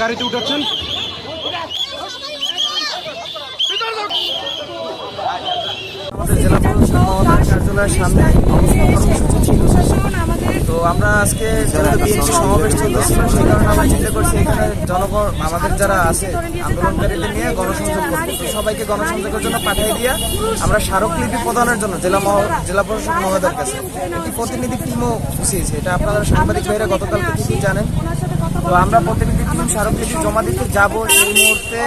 গাড়িতে উঠাচ্ছেন। আমাদের জেলা সামনে তো আমরা আজকে সমাবেশ সেই কারণে আমরা চিন্তা করছি, এখানে জনগণ, আমাদের যারা আছে গণসংযোগ তো সবাইকে গণসংযোগের জন্য পাঠিয়ে দিয়ে আমরা স্মারকলিপি প্রদানের জন্য জেলা জেলা প্রশাসক মহোদয়ের কাছে একটি প্রতিনিধি টিমও বসিয়েছে। এটা আপনারা সাংবাদিক ভাইরা গতকালকে ঠিকই জানেন। তো আমরা প্রতিনিধি টিম স্মারকলিপি জমা দিতে যাব এই মুহূর্তে।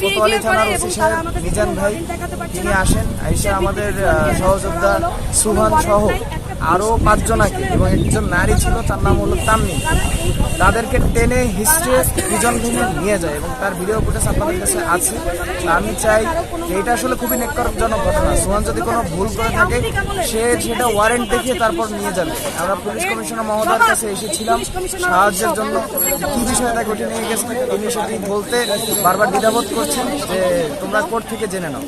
কোতোয়ালি থানার ওসি সাহেব মিজান ভাই, তিনি আসেন, আইসা আমাদের সহযোদ্ধা সুহান সহ আরও পাঁচজনাকে, এবং একজন নারী ছিল, তার নাম হলো তান্নি তাদেরকে টেনে হিস্ট্রে দুজন ভূমি নিয়ে যায়, এবং তার ভিডিও ফুটেজ আপনাদের কাছে আছে। আমি চাই এটা আসলে খুবই নেকরজনক ঘটনা। সুহান যদি কোনো ভুল করে থাকে, সে সেটা ওয়ারেন্ট দেখিয়ে তারপর নিয়ে যাবে। আমরা পুলিশ কমিশনার মহোদয়ের কাছে এসেছিলাম সাহায্যের জন্য। কি বিষয়ে তাকে উঠে নিয়ে গেছে তিনি সেটি বলতে বারবার দ্বিধাবোধ করছেন যে তোমরা কোর্ট থেকে জেনে নাও।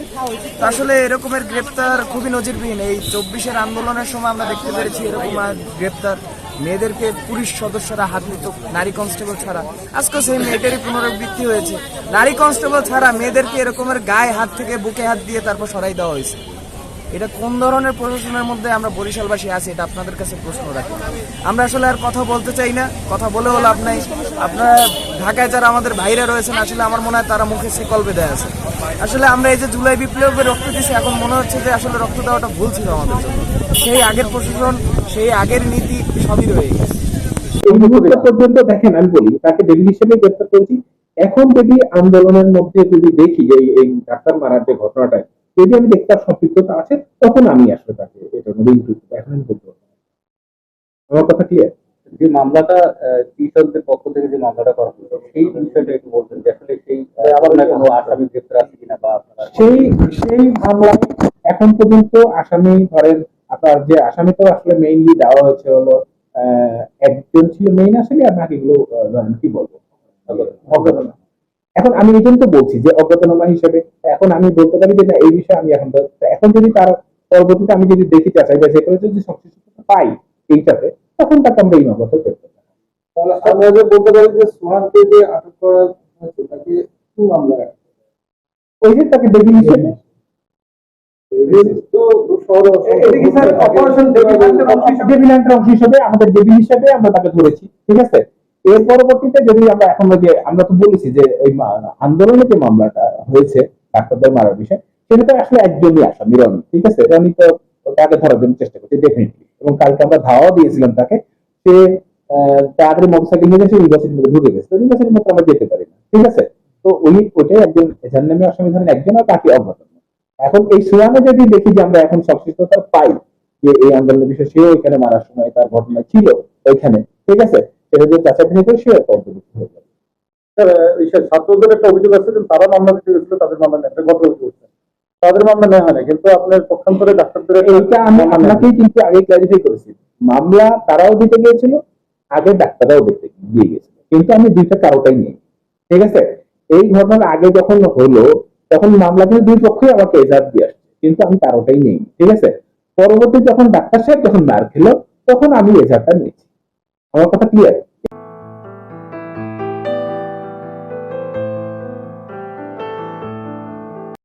আসলে এরকমের গ্রেপ্তার খুবই নজিরবিহীন। এই চব্বিশের আন্দোলনের সময় আমরা দেখতে পেরেছি এরকম গ্রেপ্তার মেয়েদেরকে পুলিশ সদস্যরা হাত নিত নারী কনস্টেবল ছাড়া। আজকে সেই মেয়েটারই পুনরাবৃত্তি হয়েছে। নারী কনস্টেবল ছাড়া মেয়েদেরকে এরকমের গায়ে হাত থেকে বুকে হাত দিয়ে তারপর সরাই দেওয়া হয়েছে। এটা কোন ধরনের প্রশাসনের মধ্যে আমরা বরিশালবাসী আছি, এটা আপনাদের কাছে প্রশ্ন রাখি। আমরা আসলে আর কথা বলতে চাই না, কথা বলে হলো আপনার আপনারা ঢাকায় যারা আমাদের ভাইরা রয়েছেন, আসলে আমার মনে হয় তারা মুখে শিকল বেঁধে আছে। আসলে আমরা এই যে জুলাই বিপ্লবে রক্ত দিচ্ছি এখন মনে হচ্ছে যে আসলে রক্ত দেওয়াটা ভুল ছিল আমাদের জন্য। সেই আগের প্রশাসন, সেই আগের নীতি সবই রয়ে গেছে। পর্যন্ত দেখেন, আমি বলি, তাকে হিসেবে গ্রেপ্তার করেছি। এখন যদি আন্দোলনের মধ্যে যদি দেখি এই ডাক্তার মারার যে ঘটনাটা যদি আমি দেখতে তার সম্পৃক্ততা আছে তখন আমি আসলে তাকে এটার মধ্যে করব। এখন আমি বলতে পারব আমার কথা ক্লিয়ার যে মামলাটা কৃষকদের পক্ষ থেকে যে মামলাটা করা হলো সেই বিষয়টা একটু বলবেন যে আসলে সেই আবার না কোনো আসামি গ্রেপ্তার আছে কিনা বা সেই সেই মামলায় এখন পর্যন্ত আসামি ধরেন আপনার যে আসামি তো আসলে মেইনলি দেওয়া হয়েছে হলো আহ, একজন ছিল মেইন আসামি আর বাকিগুলো ধরেন কি বলব? অজ্ঞাতনামা। এখন আমি এই জন্য তো বলছি যে অজ্ঞাতনামা হিসেবে এখন আমি বলতে পারি যে না এই বিষয়ে আমি এখন এখন যদি তার পরবর্তীতে আমি যদি দেখি যাচাই বাছাই করে যদি সংশ্লিষ্টতা পাই এইটাতে তখন তাকে আমরা এই মামলাতে করতে পারি। আমরা যে বলতে পারি যে সোহানকে যে আটক করা হয়েছে তাকে কি মামলা ওই যে তাকে হিসেবে? আমাদের ডেভিল আমরা তাকে ধরেছি ঠিক আছে? এর পরবর্তীতে যদি আমরা এখন যে আমরা তো বলেছি যে ওই আন্দোলনে যে মামলাটা হয়েছে ডাক্তারদের মারার বিষয়, সেটা তো আসলে একজনই আসামি রনি ঠিক আছে? রনি তো তাকে ধরার জন্য চেষ্টা করছে ডেফিনেটলি এবং কালকে আমরা ধাওয়া দিয়েছিলাম তাকে, সে তাড়াতাড়ি মোটরসাইকেল নিয়ে সে ইউনিভার্সিটির মধ্যে ঢুকে গেছে। ইউনিভার্সিটির মধ্যে আমরা যেতে পারি না, ঠিক আছে? তো উনি ওইটাই একজন এজার নামে আসামি ধরেন একজন আর বাকি অজ্ঞাত এখন এই সুরানে যদি দেখি যে আমরা এখন সংশ্লিষ্টতা পাই, যে এই আন্দোলনের বিষয়ে সেও এখানে মারার সময় তার ঘটনা ছিল ওইখানে, ঠিক আছে? সেটা যদি চাচা করে সেও অন্তর্ভুক্ত হয়ে যাবে স্যার, এই সব ছাত্রদের একটা অভিযোগ আছে যে তারা মামলা দিতে গেছিল তাদের মামলা নেই গত করছে তাদের মামলা নেওয়া হয় না কিন্তু আপনার পক্ষান্তরে ডাক্তারদের এইটা আমি আপনাকেই কিন্তু আগে ক্লারিফাই করেছি। মামলা তারাও দিতে গিয়েছিল আগে ডাক্তাররাও দিতে দিয়ে গেছিল কিন্তু আমি দুইটা কারোটাই নেই। ঠিক আছে? এই ঘটনার আগে যখন হলো তখন মামলা কিন্তু দুই পক্ষই আমাকে এজাহার দিয়ে আসছে কিন্তু আমি কারোটাই নেই। ঠিক আছে? পরবর্তী যখন ডাক্তার সাহেব যখন মার খেলো তখন আমি এজাহারটা নিয়েছি। আমার কথা ক্লিয়ার